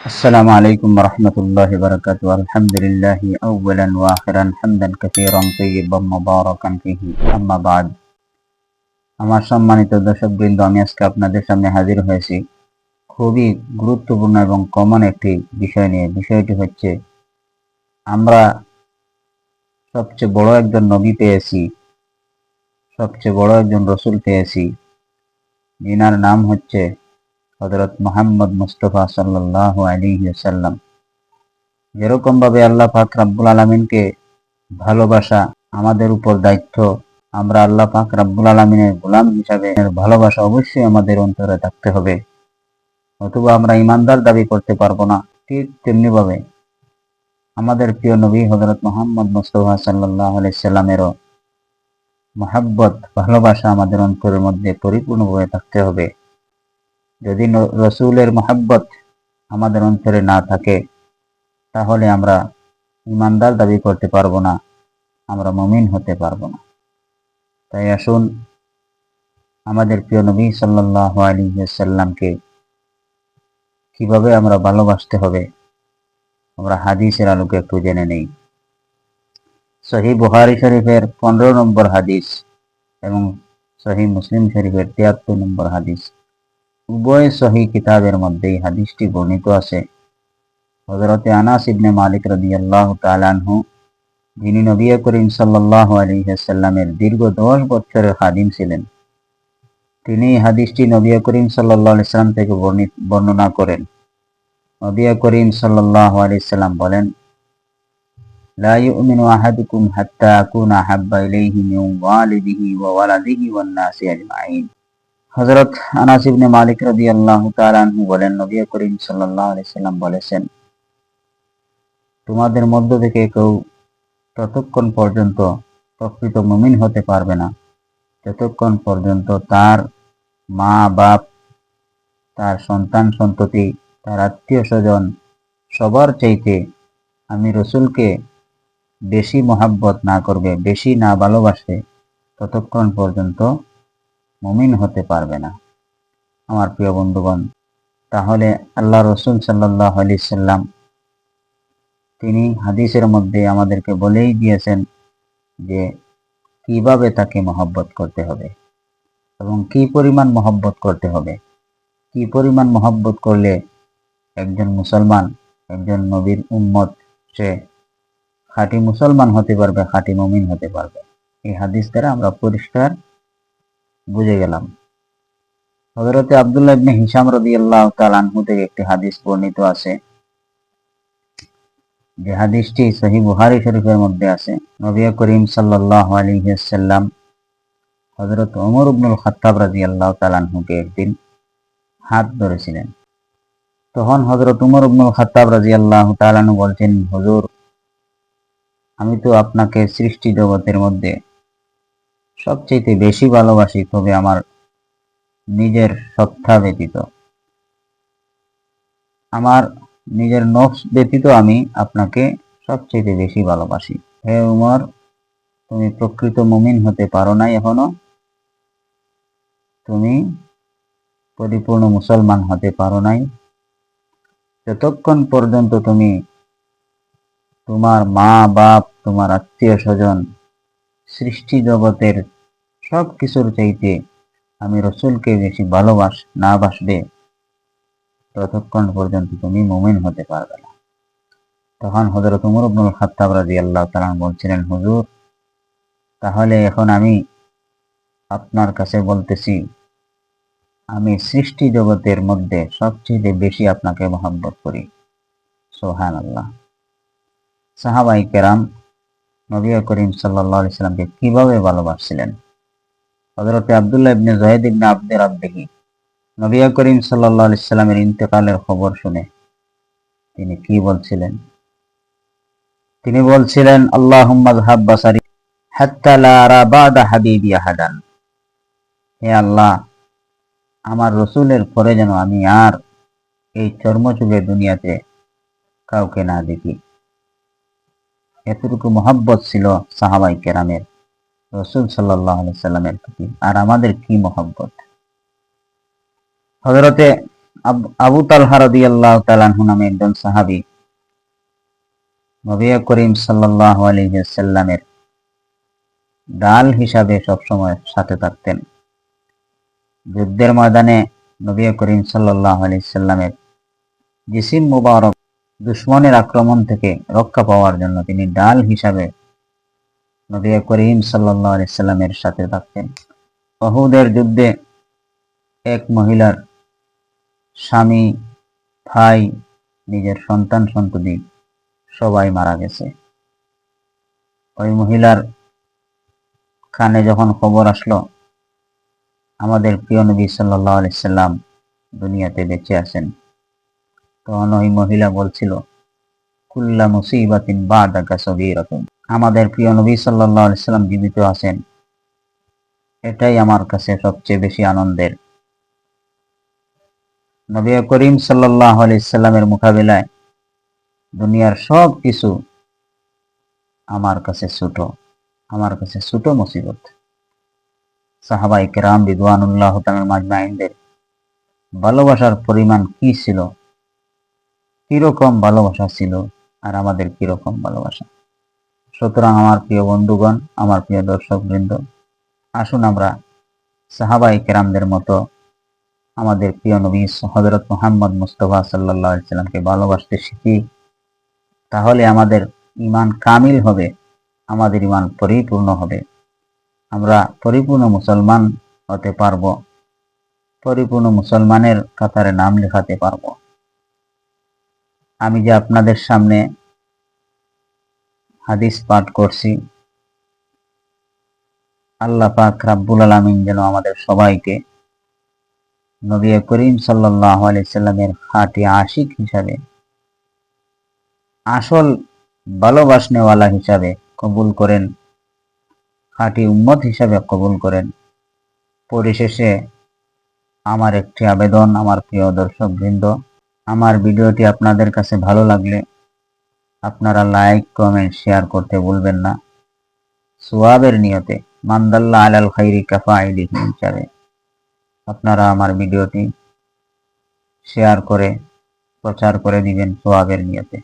السلام عليكم ورحمة الله وبركاته الحمد لله أولا وآخرا حمدا كثيرا طيبا مباركا فيه أما بعد আমার সম্মানিত দর্শক বৃন্দ আমি আজকে আপনাদের সামনে হাজির হয়েছি খুবই গুরুত্বপূর্ণ এবং কমন একটি বিষয় নিয়ে বিষয়টি হচ্ছে আমরা সবচেয়ে বড় একজন নবী পেয়েছি সবচেয়ে বড় একজন রসুল পেয়েছি যিনার নাম হচ্ছে হজরত মোহাম্মদ মুস্তফা সাল্লাহ আলী সাল্লাম যেরকম ভাবে আল্লাহ পাক রাব্বুল আলমিনকে ভালোবাসা আমাদের উপর দায়িত্ব, আমরা আল্লাহ পাক রাব্বুল আলমিনের গোলাম হিসাবে ভালোবাসা অবশ্যই আমাদের অন্তরে থাকতে হবে। অথবা আমরা ইমানদার দাবি করতে পারব না, ঠিক তেমনিভাবে আমাদের প্রিয় নবী হজরত মোহাম্মদ মুস্তফা সাল্লাহ সাল্লামেরও মহাব্বত, ভালোবাসা আমাদের অন্তরের মধ্যে পরিপূর্ণভাবে থাকতে হবে। যদি রসুলের মহাব্বত আমাদের অন্তরে না থাকে, তাহলে আমরা ইমানদার দাবি করতে পারব না, আমরা মমিন হতে পারব না। তাই আসুন, আমাদের প্রিয় নবী সাল্লাহ আলী সাল্লামকে কীভাবে আমরা ভালোবাসতে হবে, আমরা হাদিসের আলোকে একটু জেনে নেই। সহি বুহারি শরীফের পনেরো নম্বর হাদিস এবং সহি মুসলিম শরীফের তিয়াত্তর নম্বর হাদিস। উভয় সহি কিতাবের মধ্যেই হাদিসটি বর্ণিত আছে হজরতে আনাস ইবনে মালিক রাদিয়াল্লাহু তাআলা আনহু যিনি নবী করিম সাল্লাল্লাহু আলাইহি সাল্লামের দীর্ঘ দশ বছরের খাদিম ছিলেন তিনি এই হাদিসটি নবী করিম সাল্লাল্লাহু আলাইহি সাল্লাম থেকে বর্ণিত বর্ণনা করেন নবী করিম সাল্লাল্লাহু আলাইহি সাল্লাম বলেন لا يؤمن أحدكم حتى أكون أحب إليه من والده وولده والناس أجمعين হযরত আনাস ইবনে মালিক রাদিয়াল্লাহু তাআলা আনহু বলেন, নবী করিম সাল্লাল্লাহু আলাইহি সাল্লাম বলেছেন, তোমাদের মধ্য থেকে কেউ ততক্ষণ পর্যন্ত প্রকৃত মুমিন হতে পারবে না। যতক্ষণ পর্যন্ত তার মা বাপ তার সন্তান সন্ততি, তার আত্মীয় স্বজন সবার চাইতে আমি রসুলকে বেশি মহাব্বত না করবে, বেশি না ভালোবাসে, ততক্ষণ পর্যন্ত মুমিন হতে পারবে না। আমার প্রিয় বন্ধুগণ, তাহলে আল্লাহ রসুল সাল্লাহ আলি সাল্লাম তিনি হাদিসের মধ্যে আমাদেরকে বলেই দিয়েছেন যে, কীভাবে তাকে মহব্বত করতে হবে এবং কি পরিমাণ মহব্বত করতে হবে। কি পরিমাণ মহব্বত করলে একজন মুসলমান, একজন নবীর উম্মত, সে খাঁটি মুসলমান হতে পারবে, খাঁটি মমিন হতে পারবে। এই হাদিস দ্বারা আমরা পরিষ্কার বুঝে গেলাম। হজরতে আব্দুল্লাহ ইবনে হিসাম রাদিয়াল্লাহু তাআলা আনহু থেকে একটি হাদিস বর্ণিত আছে। যে হাদিসটি সহি বুহারি শরীফের মধ্যে আছে। নবী করিম সাল্লাল্লাহু আলাইহি ওয়াসাল্লাম হযরত ওমর ইবনুল খাত্তাব রাদিয়াল্লাহু তাআলা আনহুকে একদিন হাত ধরেছিলেন। তখন হজরত উমর ইবনুল খাত্তাব রাদিয়াল্লাহু তাআলা আনহু বলছেন, হজুর, আমি তো আপনাকে সৃষ্টি জগতের মধ্যে সবচেয়ে বেশি ভালোবাসি তবে আমার নিজের সত্তা ব্যতীত। আমার নিজের নফস ব্যতীত আমি আপনাকে সবচেয়ে বেশি ভালোবাসি। হে উমর, তুমি প্রকৃত মুমিন হতে পারো নাই এখনও। তুমি পরিপূর্ণ মুসলমান হতে পারো নাই। যতক্ষণ পর্যন্ত তুমি তোমার মা, বাপ, তোমার আত্মীয় স্বজন সৃষ্টি জগতের সব কিছুর চাইতে আমি রসুলকে বেশি ভালোবাস না বাসবে, ততক্ষণ পর্যন্ত তুমি মুমিন হতে পারবে না। তখন হজরত উমর ইবনুল খাত্তাব রাদিয়াল্লাহু তাআলা বলছিলেন, হুজুর, তাহলে এখন আমি আপনার কাছে বলতেছি, আমি সৃষ্টি জগতের মধ্যে সবচেয়ে বেশি আপনাকে মহব্বত করি। সোহান আল্লাহ সাহাবাই কেরাম নবী করিম সাল্লাল্লাহু আলাইহি সাল্লামকে কীভাবে ভালোবাসছিলেন? হযরতে আব্দুল্লাহ ইবনে যায়েদ ইবনে আব্দুর রাব্বিহি নবী করিম সাল্লাল্লাহু আলাইহি সাল্লামের ইন্তেকালের খবর শুনে তিনি কি বলছিলেন? তিনি বলছিলেন, আল্লাহুম্মা যহাব বাসারি হাত্তা লা আরা বাদা হাবিবি আহাদান। হে আল্লাহ, আমার রসুলের পরে যেন আমি আর এই চর্মযুগে দুনিয়াতে কাউকে না দেখি। এতটুকু মহব্বত ছিল সাহাবাই কেরামের, রসুল সাল্লাহ সাল্লামের প্রতি। আর আমাদের কি মহব্বত? হজরতে আবু তালহা নামে একজন সাহাবী, নবী করিম সাল্লাল্লাহু আলাইহি ওয়াসাল্লামের ডাল হিসাবে সবসময় সাথে থাকতেন। যুদ্ধের ময়দানে নবিয়া করিম সাল্লাল্লাহু আলাইহি সাল্লামের জিসিম মুবারক দুশ্মনের আক্রমণ থেকে রক্ষা পাওয়ার জন্য তিনি ডাল হিসাবে নবী করিম সাল্লাল্লাহু আলাইহি সাল্লামের সাথে থাকতেন। অহুদের যুদ্ধে এক মহিলার স্বামী, ভাই, নিজের সন্তান সন্ততি সবাই মারা গেছে। ওই মহিলার কানে যখন খবর আসলো, আমাদের প্রিয় নবী সাল্লাহ আলাইসাল্লাম দুনিয়াতে বেঁচে আছেন। তখন ওই মহিলা বলছিল, কুল্লা মুসিবাতিন বা বাদাকা সগীরাতুন। আমাদের প্রিয় নবী সাল্লাহ আলাইসাল্লাম জীবিত আছেন। এটাই আমার কাছে সবচেয়ে বেশি আনন্দের। নবী করিম সাল্লাহ আলাইসাল্লামের মোকাবিলায় দুনিয়ার সব কিছু আমার কাছে ছোট, আমার কাছে ছোট মুসিবত। সাহাবাই কেরাম বিদ্বানুল্লাহ তামের মাজমাইনদের ভালোবাসার পরিমাণ কি ছিল? কীরকম ভালোবাসা ছিল আর আমাদের কীরকম ভালোবাসা? সুতরাং আমার প্রিয় বন্ধুগণ, আমার প্রিয় দর্শক বৃন্দ আসুন আমরা সাহাবাই কেরামদের মতো আমাদের প্রিয় নবী হজরত মোহাম্মদ মুস্তফা সাল্লাহ সাল্লামকে ভালোবাসতে শিখি। তাহলে আমাদের ইমান কামিল হবে, আমাদের ইমান পরিপূর্ণ হবে। আমরা পরিপূর্ণ মুসলমান হতে পারব, পরিপূর্ণ মুসলমানের কাতারে নাম লেখাতে পারব। আমি যে আপনাদের সামনে হাদিস পাঠ করছি, আল্লাহ পাক রাব্বুল আলামিন যেন আমাদের সবাইকে নবী করিম সাল্লাল্লাহু আলাইহি সাল্লামের খাঁটি আশিক হিসাবে, আসল ভালোবাসনেওয়ালা হিসাবে কবুল করেন, খাঁটি উম্মত হিসাবে কবুল করেন। পরিশেষে আমার একটি আবেদন, আমার প্রিয় দর্শক বৃন্দ আমার ভিডিওটি আপনাদের কাছে ভালো লাগলে আপনারা লাইক, কমেন্ট, শেয়ার করতে ভুলবেন না। সোয়াবের নিয়তে, মান্দাল্লা আলাল খাইরি কাফা আইডি হিসাবে আপনারা আমার ভিডিওটি শেয়ার করে, প্রচার করে দিবেন সোয়াবের নিয়তে।